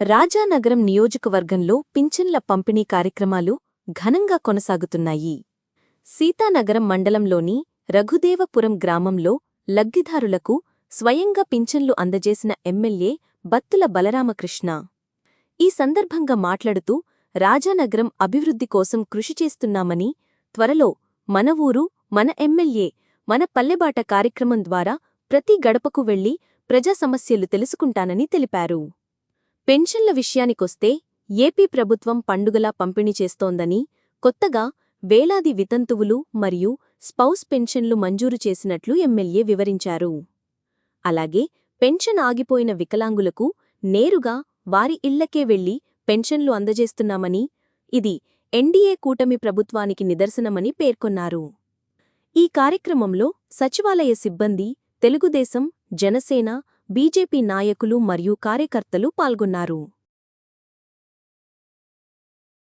రాజానగరం నియోజకవర్గంలో పింఛన్ల పంపిణీ కార్యక్రమాలు ఘనంగా కొనసాగుతున్నాయి. సీతానగరం మండలంలోని రఘుదేవపురం గ్రామంలో లబ్ధిదారులకు స్వయంగా పింఛన్లు అందజేసిన ఎమ్మెల్యే బత్తుల బలరామకృష్ణ. ఈ సందర్భంగా మాట్లాడుతూ రాజానగరం అభివృద్ధి కోసం కృషి చేస్తున్నామని త్వరలో మన ఊరు మన ఎమ్మెల్యే మన పల్లెబాట కార్యక్రమం ద్వారా ప్రతి గడపకు వెళ్ళి ప్రజా సమస్యలు తెలుసుకుంటానని తెలిపారు. పెన్షన్ల విషయానికొస్తే ఏపీ ప్రభుత్వం పండుగలా పంపిణీ చేస్తోందని కొత్తగా వేలాది వితంతువులు మరియు స్పౌస్ పెన్షన్లు మంజూరు చేసినట్లు ఎమ్మెల్యే వివరించారు. అలాగే పెన్షన్ ఆగిపోయిన వికలాంగులకు నేరుగా వారి ఇళ్ళకే వెళ్ళి పెన్షన్లు అందజేస్తున్నామని ఇది ఎన్డీఏ కూటమి ప్రభుత్వానికి నిదర్శనమని పేర్కొన్నారు. ఈ కార్యక్రమంలో సచివాలయ సిబ్బంది తెలుగుదేశం జనసేన బీజేపీ నాయకులు మరియు కార్యకర్తలు పాల్గొన్నారు.